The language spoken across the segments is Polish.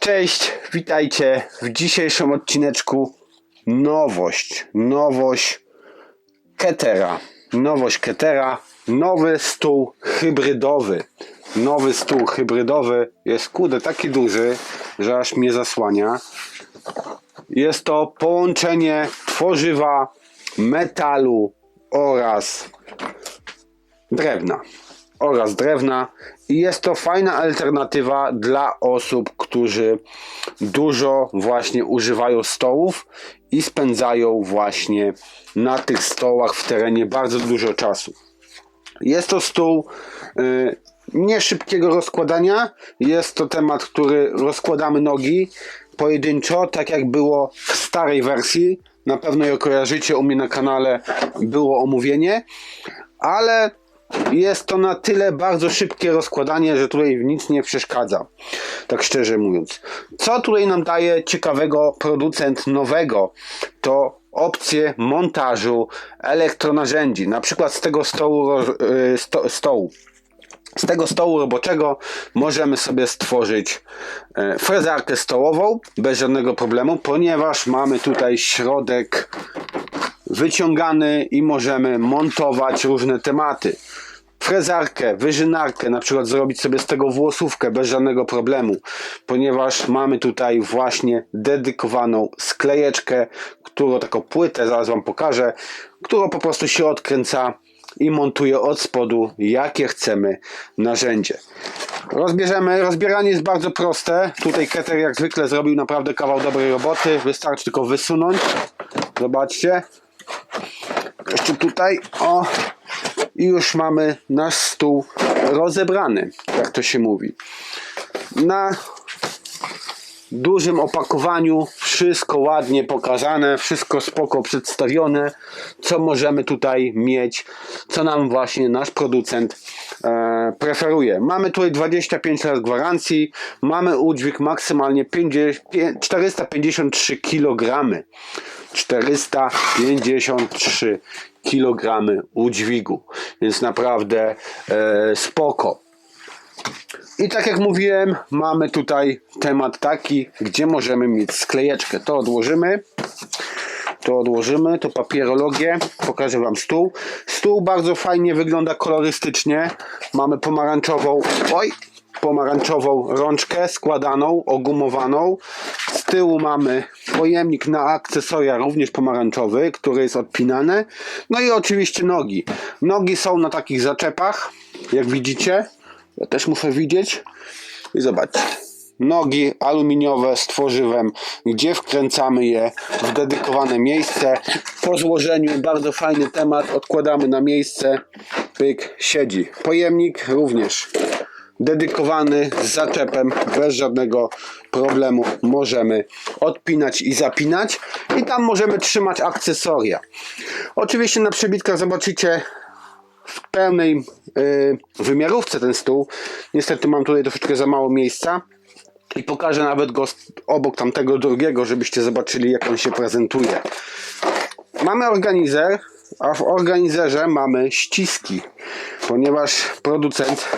Cześć, witajcie w dzisiejszym odcineczku. Nowość, nowość Ketera. Nowość Ketera, nowy stół hybrydowy. Nowy stół hybrydowy jest kurde taki duży, że aż mnie zasłania. Jest to połączenie tworzywa, metalu oraz drewna. Oraz drewna. I jest to fajna alternatywa dla osób, którzy dużo właśnie używają stołów i spędzają właśnie na tych stołach w terenie bardzo dużo czasu. Jest to stół y, nie szybkiego rozkładania. Jest to temat, który rozkładamy nogi pojedynczo, tak jak było w starej wersji. Na pewno ją kojarzycie, u mnie na kanale było omówienie, ale jest to na tyle bardzo szybkie rozkładanie, że tutaj w nic nie przeszkadza. Tak szczerze mówiąc. Co tutaj nam daje ciekawego producent nowego? To opcje montażu elektronarzędzi. Na przykład z tego stołu, y, sto, stołu. Z tego stołu roboczego możemy sobie stworzyć e, frezarkę stołową bez żadnego problemu, ponieważ mamy tutaj środek wyciągany i możemy montować różne tematy. Frezarkę, wyżynarkę, na przykład zrobić sobie z tego włosówkę bez żadnego problemu, ponieważ mamy tutaj właśnie dedykowaną sklejeczkę, którą taką płytę, zaraz Wam pokażę, którą po prostu się odkręca i montuje od spodu jakie chcemy narzędzie. Rozbierzemy, rozbieranie jest bardzo proste. Tutaj Keter jak zwykle zrobił naprawdę kawał dobrej roboty. Wystarczy tylko wysunąć. Zobaczcie. Jeszcze tutaj, o, i już mamy nasz stół rozebrany, jak to się mówi. Na dużym opakowaniu, wszystko ładnie pokazane, wszystko spoko przedstawione, co możemy tutaj mieć, co nam właśnie nasz producent e, preferuje. Mamy tutaj 25 lat gwarancji, mamy udźwig maksymalnie 50, 453 kg. 453 kg udźwigu, więc naprawdę e, spoko. I tak jak mówiłem, mamy tutaj temat taki, gdzie możemy mieć sklejeczkę. To odłożymy. To odłożymy, to papierologię. Pokażę Wam stół. Stół bardzo fajnie wygląda kolorystycznie. Mamy pomarańczową, oj, pomarańczową rączkę składaną, ogumowaną. Z tyłu mamy pojemnik na akcesoria, również pomarańczowy, który jest odpinany. No i oczywiście nogi. Nogi są na takich zaczepach, jak widzicie. Ja też muszę widzieć. I zobaczcie. Nogi aluminiowe z tworzywem, gdzie wkręcamy je w dedykowane miejsce. Po złożeniu bardzo fajny temat. Odkładamy na miejsce. Pyk, siedzi. Pojemnik również dedykowany z zaczepem, bez żadnego problemu możemy odpinać i zapinać i tam możemy trzymać akcesoria. Oczywiście na przebitkach zobaczycie w pełnej y, wymiarówce ten stół. Niestety mam tutaj troszeczkę za mało miejsca i pokażę nawet go obok tamtego drugiego, żebyście zobaczyli jak on się prezentuje. Mamy organizer, a w organizerze mamy ściski, ponieważ producent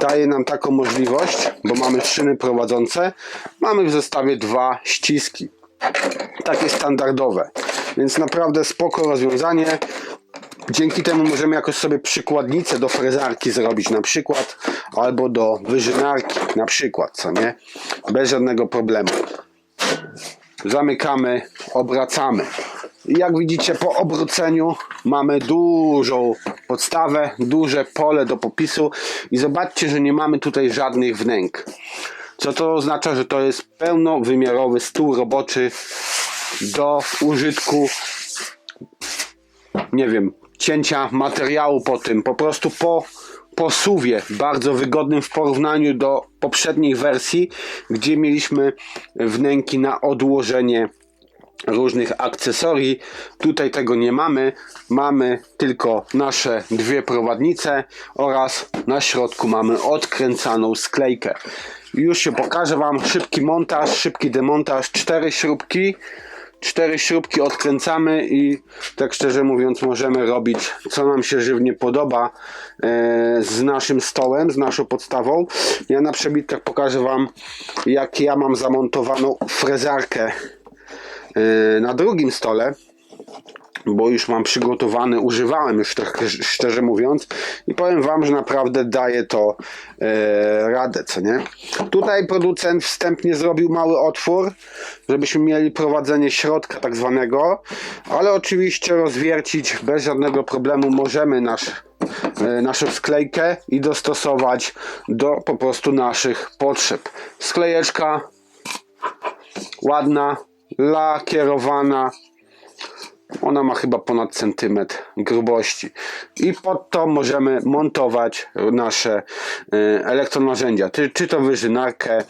daje nam taką możliwość, bo mamy szyny prowadzące, mamy w zestawie dwa ściski. Takie standardowe. Więc naprawdę spoko rozwiązanie. Dzięki temu możemy jakoś sobie przykładnicę do frezarki zrobić na przykład, albo do wyżynarki na przykład, co nie? Bez żadnego problemu. Zamykamy, obracamy. Jak widzicie po obróceniu mamy dużą podstawę, duże pole do popisu. I zobaczcie, że nie mamy tutaj żadnych wnęk. Co to oznacza, że to jest pełnowymiarowy stół roboczy do użytku nie wiem, cięcia materiału po tym, po prostu po posuwie, bardzo wygodnym w porównaniu do poprzedniej wersji, gdzie mieliśmy wnęki na odłożenie różnych akcesorii. Tutaj tego nie mamy. Mamy tylko nasze dwie prowadnice oraz na środku mamy odkręcaną sklejkę. Już się pokażę Wam szybki montaż, szybki demontaż, cztery śrubki. cztery śrubki odkręcamy i tak szczerze mówiąc możemy robić co nam się żywnie podoba e, z naszym stołem, z naszą podstawą. Ja na przebitkach pokażę Wam jak ja mam zamontowaną frezarkę na drugim stole bo już mam przygotowany, używałem już szczerze mówiąc i powiem wam, że naprawdę daje to e, radę, co nie? Tutaj producent wstępnie zrobił mały otwór, żebyśmy mieli prowadzenie środka tak zwanego, ale oczywiście rozwiercić bez żadnego problemu możemy nasz, e, naszą sklejkę i dostosować do po prostu naszych potrzeb. Sklejeczka ładna, lakierowana, ona ma chyba ponad centymetr grubości. I pod to możemy montować nasze y, elektronarzędzia. Czy, to wyżynarkę,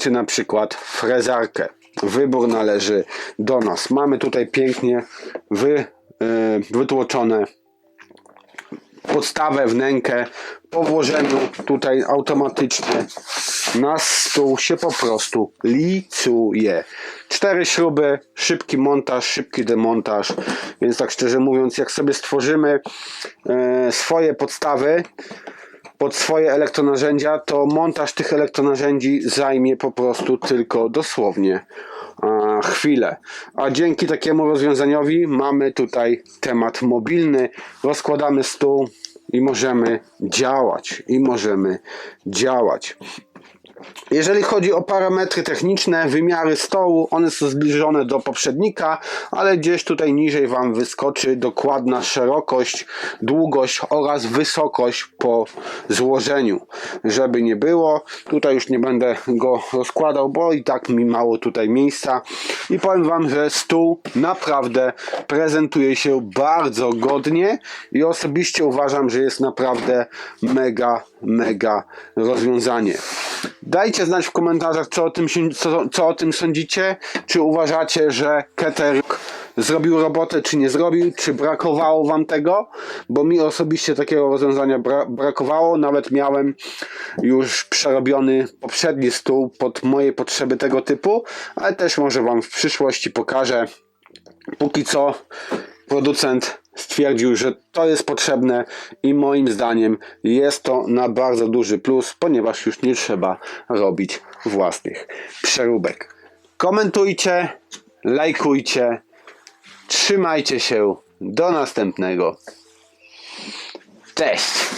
czy na przykład frezarkę. Wybór należy do nas. Mamy tutaj pięknie wy, y, wytłoczone podstawę, wnękę. Po włożeniu tutaj automatycznie na stół się po prostu licuje. Cztery śruby, szybki montaż, szybki demontaż. Więc tak szczerze mówiąc, jak sobie stworzymy e, swoje podstawy pod swoje elektronarzędzia, to montaż tych elektronarzędzi zajmie po prostu tylko dosłownie chwilę. A dzięki takiemu rozwiązaniowi mamy tutaj temat mobilny. Rozkładamy stół i możemy działać. I możemy działać. Jeżeli chodzi o parametry techniczne, wymiary stołu, one są zbliżone do poprzednika, ale gdzieś tutaj niżej Wam wyskoczy dokładna szerokość, długość oraz wysokość po złożeniu. Żeby nie było, tutaj już nie będę go rozkładał, bo i tak mi mało tutaj miejsca. I powiem Wam, że stół naprawdę prezentuje się bardzo godnie i osobiście uważam, że jest naprawdę mega, mega rozwiązanie. Dajcie znać w komentarzach, co o tym, co, co o tym sądzicie. Czy uważacie, że Keter zrobił robotę, czy nie zrobił? Czy brakowało wam tego? Bo mi osobiście takiego rozwiązania bra brakowało. Nawet miałem już przerobiony poprzedni stół pod moje potrzeby tego typu, ale też może wam w przyszłości pokażę. Póki co producent stwierdził, że to jest potrzebne i moim zdaniem jest to na bardzo duży plus, ponieważ już nie trzeba robić własnych przeróbek. Komentujcie, lajkujcie, trzymajcie się, do następnego. Cześć!